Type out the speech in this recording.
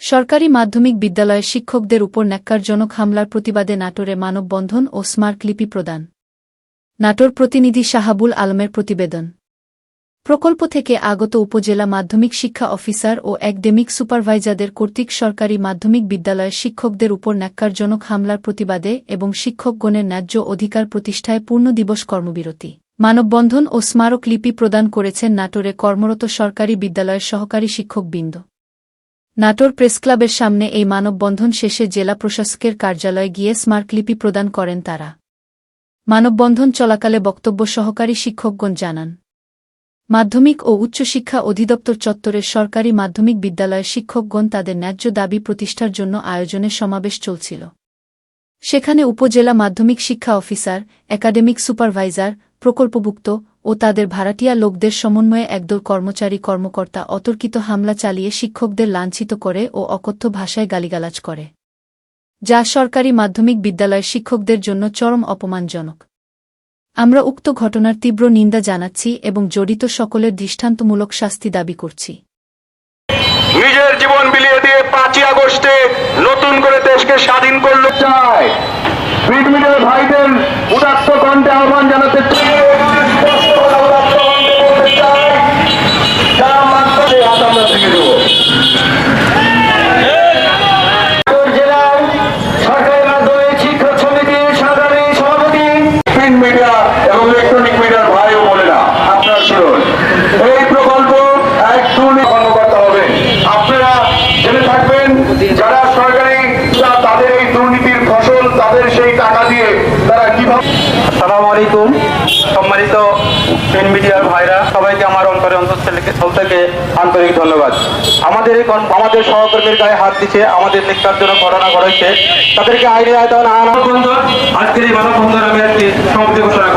সরকারি মাধ্যমিক বিদ্যালয়ে শিক্ষকদের উপর ন্যাক্কারজনক হামলার প্রতিবাদে নাটোরে মানববন্ধন ও স্মারকলিপি প্রদান। নাটোর প্রতিনিধি শাহাবুল আলমের প্রতিবেদন। প্রকল্প থেকে আগত উপজেলা মাধ্যমিক শিক্ষা অফিসার ও একডেমিক সুপারভাইজারদের কর্তৃক সরকারি মাধ্যমিক বিদ্যালয়ের শিক্ষকদের উপর ন্যাক্কারজনক হামলার প্রতিবাদে এবং শিক্ষকগণের ন্যায্য অধিকার প্রতিষ্ঠায় পূর্ণ দিবস কর্মবিরতি। মানববন্ধন ও স্মারকলিপি প্রদান করেছেন নাটোরে কর্মরত সরকারি বিদ্যালয়ের সহকারী শিক্ষকবৃন্দ। নাটোর প্রেসক্লাবের সামনে এই মানববন্ধন শেষে জেলা প্রশাসকের কার্যালয়ে গিয়ে স্মারকলিপি প্রদান করেন তারা। মানববন্ধন চলাকালে বক্তব্য সহকারী শিক্ষকগণ জানান, মাধ্যমিক ও উচ্চশিক্ষা অধিদপ্তর চত্বরের সরকারি মাধ্যমিক বিদ্যালয়ের শিক্ষকগণ তাদের ন্যায্য দাবি প্রতিষ্ঠার জন্য আয়োজনের সমাবেশ চলছিল। সেখানে উপজেলা মাধ্যমিক শিক্ষা অফিসার, একাডেমিক সুপারভাইজার, প্রকল্পভুক্ত ও তাদের ভাড়াটিয়া লোকদের সমন্বয়ে একদল কর্মচারী কর্মকর্তা অতর্কিত হামলা চালিয়ে শিক্ষকদের লাঞ্ছিত করে ও অকথ্য ভাষায় গালিগালাজ করে। যা সরকারি মাধ্যমিক বিদ্যালয়ের শিক্ষকদের জন্য চরম অপমানজনক। আমরা উক্ত ঘটনার তীব্র নিন্দা জানাচ্ছি এবং জড়িত সকলের দৃষ্টান্তমূলক শাস্তি দাবি করছি। নিজের জীবন বিলিয়ে দিয়ে পাঁচই আগস্টে নতুন করে দেশকে স্বাধীন করল। এবং ইলেকট্রনিক মিডিয়ার ভাই ও বোনেরা আপনারা শুনুন। এই প্রকল্প এক কর্মকর্তা হবে। আপনারা জেনে থাকবেন যারা সরকারি তাদের এই দুর্নীতির ফসল তাদের সেই টাকা দিয়ে তারা কীভাবে আসসালামু আলাইকুম। সম্মানিত মিডিয়ার ভাইরা সবাইকে আমার অন্তরে অন্তর থেকে আন্তরিক ধন্যবাদ। আমাদের আমাদের সহকর্মীর গায়ে হাত দিচ্ছে আমাদের নিকার জন্য ঘটনা ঘটাইছে। তাদেরকে আইনে আয়তন আনা আজকের এই মানববন্ধন আমি আজকে সমাপ্তি ঘোষণা